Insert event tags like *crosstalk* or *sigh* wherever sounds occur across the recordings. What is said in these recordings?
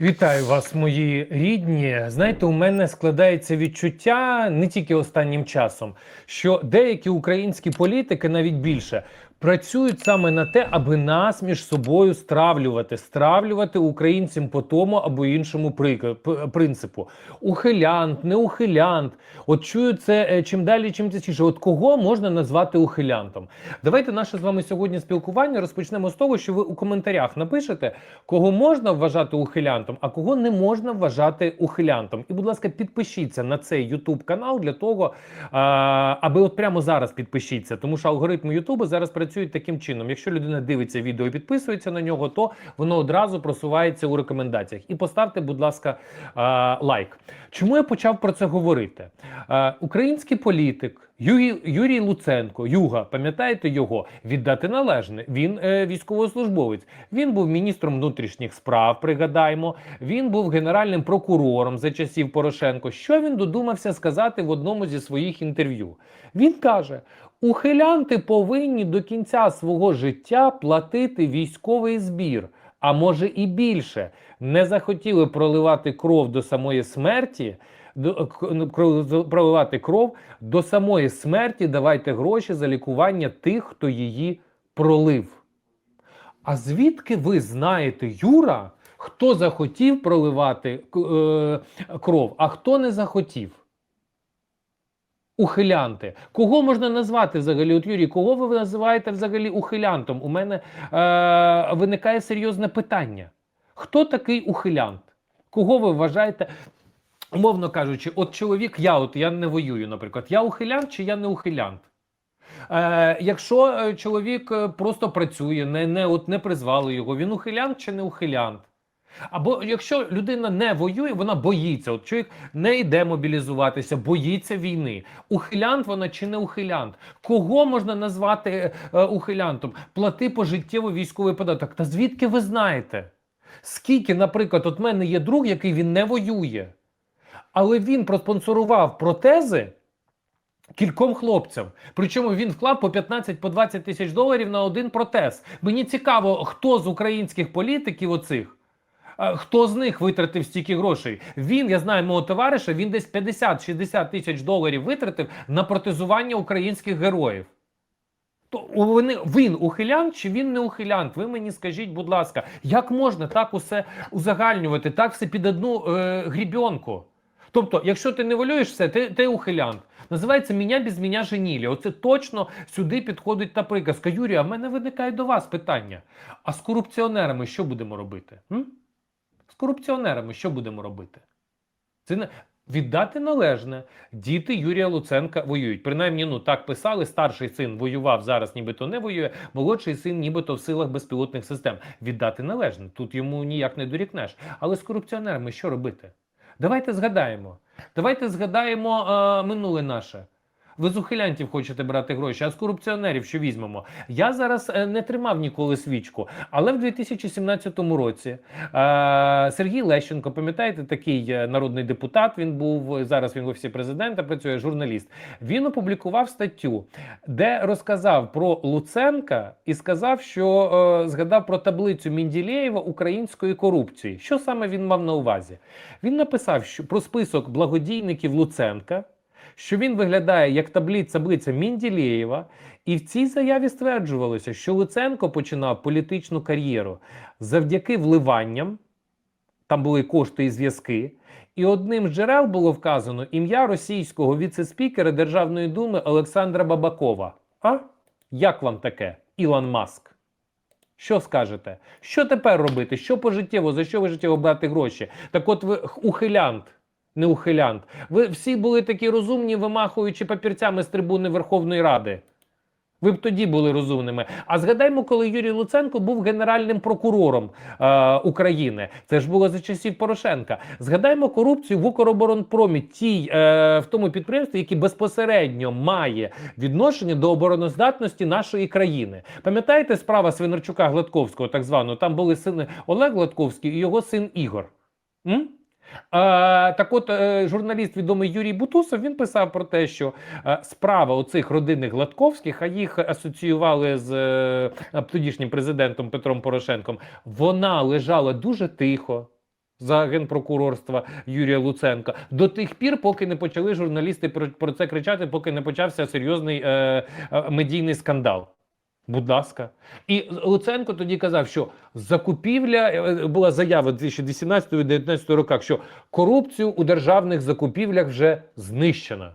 Вітаю вас, мої рідні. Знаєте, у мене складається відчуття не тільки останнім часом, що деякі українські політики, навіть більше, працюють саме на те, аби нас між собою стравлювати, стравлювати українцям по тому або іншому принципу. Ухилянт, не ухилянт. От чую це е, чим далі, чим частіше. От кого можна назвати ухилянтом? Давайте наше з вами сьогодні спілкування розпочнемо з того, що ви у коментарях напишете, кого можна вважати ухилянтом, а кого не можна вважати ухилянтом. І, будь ласка, підпишіться на цей YouTube канал для того, аби от прямо зараз підпишіться, тому що алгоритми Ютубу зараз працюють таким чином. Якщо людина дивиться відео і підписується на нього, то воно одразу просувається у рекомендаціях. І поставте, будь ласка, лайк. Чому я почав про це говорити? Український політик. Юрій, Юрій Луценко, Юга, пам'ятаєте його? Віддати належне. Він е, військовослужбовець. Він був міністром внутрішніх справ. Пригадаємо, він був генеральним прокурором за часів Порошенко. Що він додумався сказати в одному зі своїх інтерв'ю? Він каже: ухилянти повинні до кінця свого життя платити військовий збір. А може і більше не захотіли проливати кров до самої смерті. Ну, проливати кров до самої смерті. Давайте гроші за лікування тих, хто її пролив. А звідки ви знаєте, Юра, хто захотів проливати е, кров, а хто не захотів? Ухилянти. Кого можна назвати взагалі? От Юрій, кого ви називаєте взагалі ухилянтом? У мене е, виникає серйозне питання. Хто такий ухилянт? Кого ви вважаєте? Умовно кажучи, от чоловік, я от я не воюю, наприклад, я ухилянт чи я не ухилянт? Е, якщо е, чоловік е, просто працює, не, не, от не призвали його, він ухилянт чи не ухилянт? Або якщо людина не воює, вона боїться. От чоловік не йде мобілізуватися, боїться війни. Ухилянт вона чи не ухилянт? Кого можна назвати е, ухилянтом? Плати пожиттєво військовий податок. Та звідки ви знаєте? Скільки, наприклад, от мене є друг, який він не воює, але він проспонсорував протези кільком хлопцям. Причому він вклав по 15 по 20 тисяч доларів на один протез. Мені цікаво, хто з українських політиків оцих. Хто з них витратив стільки грошей? Він, я знаю мого товариша, він десь 50-60 тисяч доларів витратив на протезування українських героїв. То вони, він ухилянт чи він не ухилянт? Ви мені скажіть, будь ласка, як можна так усе узагальнювати, так все під одну е, грібінку? Тобто, якщо ти не волюєш все, ти, ти ухилянт. Називається «Меня без меня женілі». Оце точно сюди підходить та приказка. Юрій, а в мене виникає до вас питання. А з корупціонерами що будемо робити? М? З корупціонерами що будемо робити? Це не віддати належне. Діти Юрія Луценка воюють. Принаймні, ну так писали. Старший син воював зараз, нібито не воює. Молодший син, нібито в силах безпілотних систем. Віддати належне. Тут йому ніяк не дорікнеш. Але з корупціонерами що робити? Давайте згадаємо. Давайте згадаємо е, минуле наше. Ви з ухилянтів хочете брати гроші, а з корупціонерів що візьмемо? Я зараз е, не тримав ніколи свічку, але в 2017 році е, Сергій Лещенко, пам'ятаєте, такий е, народний депутат. Він був зараз. Він в офісі президента працює журналіст. Він опублікував статтю, де розказав про Луценка і сказав, що е, згадав про таблицю Мінділєєва української корупції. Що саме він мав на увазі? Він написав, що про список благодійників Луценка що він виглядає як таблиця таблиця Мінділєєва, і в цій заяві стверджувалося, що Луценко починав політичну кар'єру завдяки вливанням, там були кошти і зв'язки. І одним з джерел було вказано ім'я російського віце-спікера Державної думи Олександра Бабакова. А як вам таке, Ілон Маск? Що скажете? Що тепер робити? Що пожиттєво? За що ви життєво брати гроші? Так от ви ухилянт, не ухилянт. Ви всі були такі розумні, вимахуючи папірцями з трибуни Верховної Ради. Ви б тоді були розумними. А згадаймо, коли Юрій Луценко був генеральним прокурором е, України. Це ж було за часів Порошенка. Згадаймо корупцію в Укроборонпромі, тій е, в тому підприємстві, яке безпосередньо має відношення до обороноздатності нашої країни. Пам'ятаєте справа Свинарчука Гладковського, так званого? Там були сини Олег Гладковський і його син Ігор. М? А, так от е, журналіст відомий Юрій Бутусов він писав про те, що е, справа оцих родинних Гладковських, а їх асоціювали з е, тодішнім президентом Петром Порошенком, вона лежала дуже тихо. за генпрокурорства Юрія Луценка до тих пір, поки не почали журналісти про, це кричати, поки не почався серйозний е, е, медійний скандал. Будь ласка, і Луценко тоді казав, що закупівля е, була заява 2018-2019 роках, що корупцію у державних закупівлях вже знищена.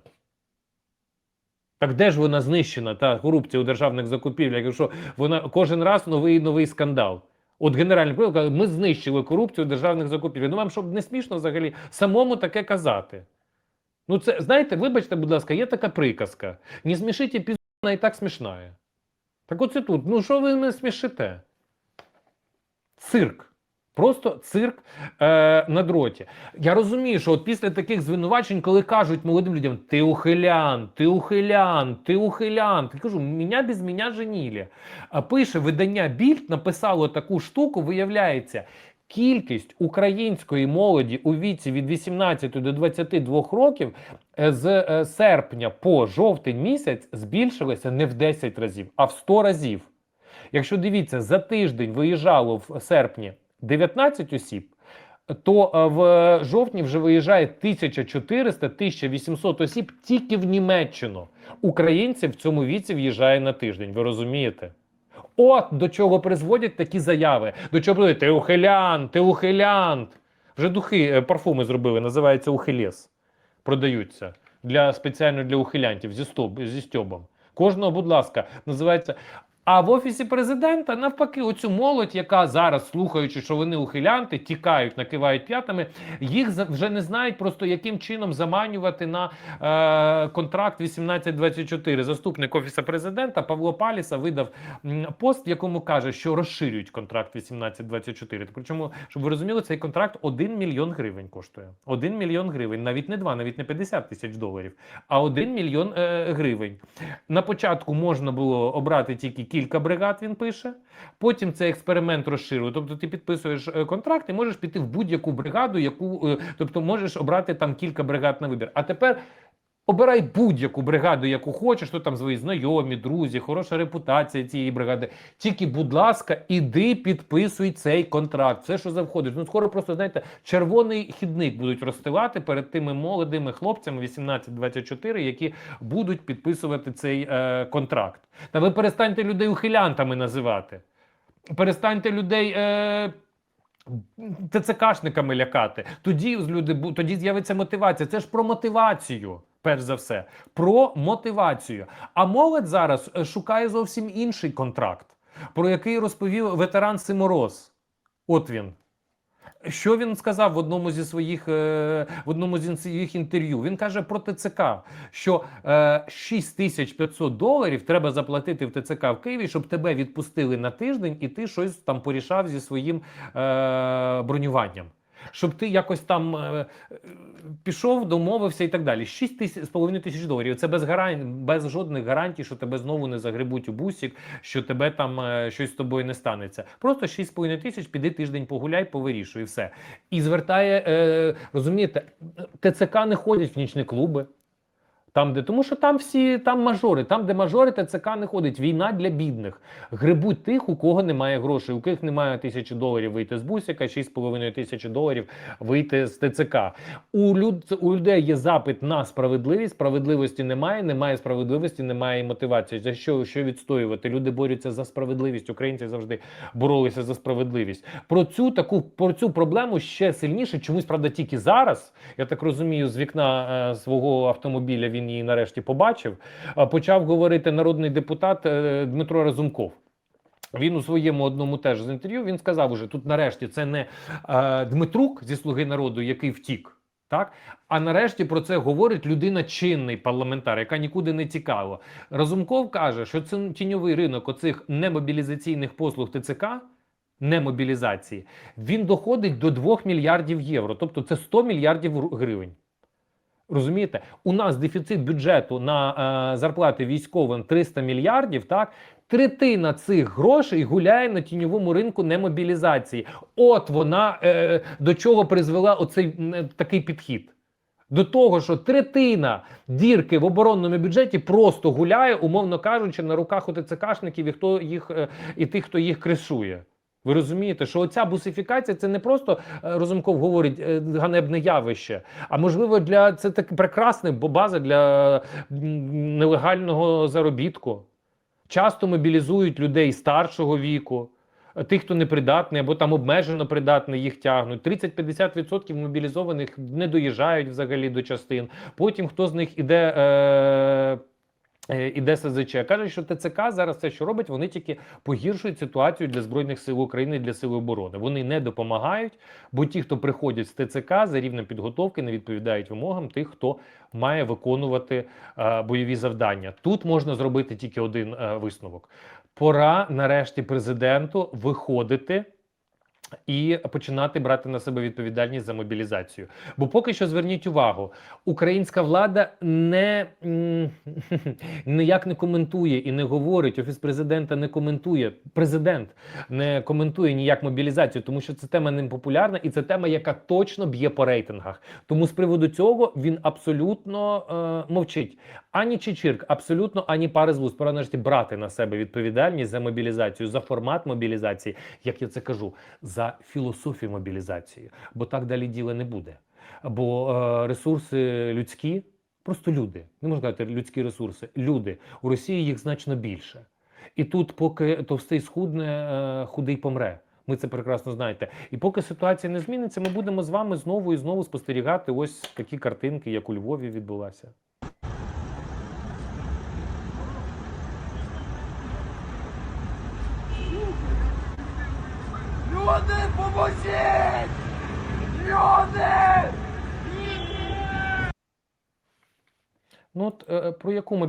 Так де ж вона знищена, та корупція у державних закупівлях, якщо вона кожен раз новий новий скандал. От генеральний прокурор каже, ми знищили корупцію у державних закупівлях. Ну вам щоб не смішно взагалі самому таке казати. Ну це знаєте, вибачте, будь ласка, є така приказка. Не смішіть епізод, вона і так смішна. Так оце тут. Ну що ви мене смішите? Цирк. Просто цирк е, на дроті. Я розумію, що от після таких звинувачень, коли кажуть молодим людям, ти ухилян, ти ухилян, ти ухилян, я кажу, мене без мене женілі. А пише видання Більд, написало таку штуку, виявляється, кількість української молоді у віці від 18 до 22 років е, з е, серпня по жовтень місяць збільшилася не в 10 разів, а в 100 разів. Якщо дивіться, за тиждень виїжджало в серпні 19 осіб, то е, в жовтні вже виїжджає 1400-1800 осіб тільки в Німеччину. Українців в цьому віці в'їжджає на тиждень. Ви розумієте? От до чого призводять такі заяви. До чого призводять? Ти ухилянт, ти ухилянт. Вже духи, е, парфуми зробили, називається ухилес. Продаються для спеціально для ухилянтів зі, стоб, зі стьобом. Кожного, будь ласка, називається. А в офісі президента навпаки, оцю молодь, яка зараз, слухаючи, що вони ухилянти, тікають, накивають п'ятами, їх вже не знають просто яким чином заманювати на е, контракт 1824. Заступник офісу президента Павло Паліса видав пост, в якому каже, що розширюють контракт 1824. Причому, щоб ви розуміли, цей контракт 1 мільйон гривень коштує. 1 мільйон гривень, навіть не 2, навіть не 50 тисяч доларів, а 1 мільйон е, гривень. На початку можна було обрати тільки кілька бригад, він пише. Потім цей експеримент розширює. Тобто ти підписуєш е, контракт і можеш піти в будь-яку бригаду, яку е, тобто можеш обрати там кілька бригад на вибір. А тепер. Обирай будь-яку бригаду, яку хочеш, то там свої знайомі, друзі, хороша репутація цієї бригади. Тільки, будь ласка, іди підписуй цей контракт. Все, що завходиш. Ну скоро просто знаєте, червоний хідник будуть розстилати перед тими молодими хлопцями 18-24, які будуть підписувати цей е, контракт. Та ви перестаньте людей ухилянтами називати. Перестаньте людей. Е, ТЦКшниками лякати. Тоді люди тоді з'явиться мотивація. Це ж про мотивацію, перш за все. Про мотивацію. А молодь зараз е, шукає зовсім інший контракт, про який розповів ветеран Симороз. От він. Що він сказав в одному зі своїх е, в одному зі своїх інтерв'ю? Він каже про ТЦК, що е, 6500 доларів треба заплатити в ТЦК в Києві, щоб тебе відпустили на тиждень, і ти щось там порішав зі своїм е, бронюванням. Щоб ти якось там е, пішов, домовився і так далі. 6 тисяч з половиною тисяч доларів. Це без гарантій, без жодних гарантій, що тебе знову не загребуть у бусік, що тебе там е, щось з тобою не станеться. Просто 6,5 тисяч, піди тиждень погуляй, повирішуй, і все. І звертає, е, розумієте, ТЦК не ходять в нічні клуби. Там, де тому, що там всі там мажори, там, де мажори, ТЦК не ходить. Війна для бідних. Грибуть тих, у кого немає грошей, у ких немає тисячі доларів вийти з бусика, 6,5 тисячі доларів вийти з ТЦК. У, люд, у людей є запит на справедливість. Справедливості немає, немає справедливості, немає мотивації. За що, що відстоювати? Люди борються за справедливість. Українці завжди боролися за справедливість. Про цю таку про цю проблему ще сильніше. Чомусь правда тільки зараз. Я так розумію, з вікна е, свого автомобіля він її нарешті побачив. Почав говорити народний депутат е, Дмитро Разумков. Він у своєму одному теж з інтерв'ю він сказав уже тут нарешті це не Дмитрук зі слуги народу, який втік. Так, а нарешті про це говорить людина чинний парламентар, яка нікуди не тікала. Разумков каже, що це тіньовий ринок оцих немобілізаційних послуг ТЦК, немобілізації, він доходить до 2 мільярдів євро, тобто це 100 мільярдів гривень. Розумієте, у нас дефіцит бюджету на е, зарплати військовим 300 мільярдів. Так, третина цих грошей гуляє на тіньовому ринку немобілізації. От вона е, до чого призвела оцей м, такий підхід. До того, що третина дірки в оборонному бюджеті просто гуляє, умовно кажучи, на руках у ТЦКшників і хто їх е, і тих, хто їх кришує. Ви розумієте, що оця бусифікація це не просто е, Розумков говорить е, ганебне явище, а можливо для це так бо- база для нелегального заробітку. Часто мобілізують людей старшого віку, е, тих, хто непридатний або там обмежено придатний, їх тягнуть. 30-50% мобілізованих не доїжджають взагалі до частин. Потім хто з них іде. Е, Іде СЗЧ. Каже, що ТЦК зараз це, що робить, вони тільки погіршують ситуацію для Збройних сил України для сил оборони. Вони не допомагають, бо ті, хто приходять з ТЦК за рівнем підготовки, не відповідають вимогам тих, хто має виконувати е, бойові завдання. Тут можна зробити тільки один е, висновок: пора нарешті президенту виходити. І починати брати на себе відповідальність за мобілізацію. Бо поки що зверніть увагу, українська влада не *laughs* ніяк не коментує і не говорить. Офіс президента не коментує. Президент не коментує ніяк мобілізацію, тому що це тема не популярна, і це тема, яка точно б'є по рейтингах. Тому з приводу цього він абсолютно е, мовчить. Ані Чечірк, абсолютно ані пари з. Пора нарешті брати на себе відповідальність за мобілізацію, за формат мобілізації, як я це кажу, за філософію мобілізації. Бо так далі діла не буде. Бо е, ресурси людські, просто люди, не можна сказати людські ресурси, люди у Росії їх значно більше. І тут, поки товстий схудне, е, худий помре. Ми це прекрасно знаєте. І поки ситуація не зміниться, ми будемо з вами знову і знову спостерігати ось такі картинки, як у Львові відбулася. Люди, поможіть! Люди! Ну от е, про яку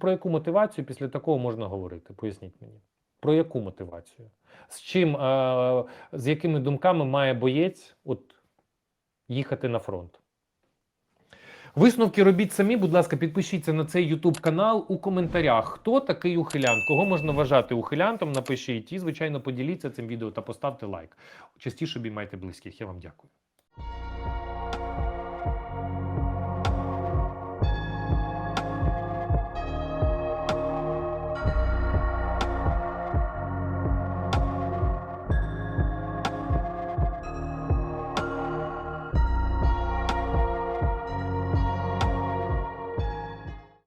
про яку мотивацію після такого можна говорити? Поясніть мені. Про яку мотивацію? З чим, е, з якими думками має боєць от їхати на фронт? Висновки робіть самі, будь ласка, підпишіться на цей YouTube канал у коментарях. Хто такий ухилянт? Кого можна вважати ухилянтом? Напишіть і, звичайно, поділіться цим відео та поставте лайк. Частіше обіймайте близьких. Я вам дякую.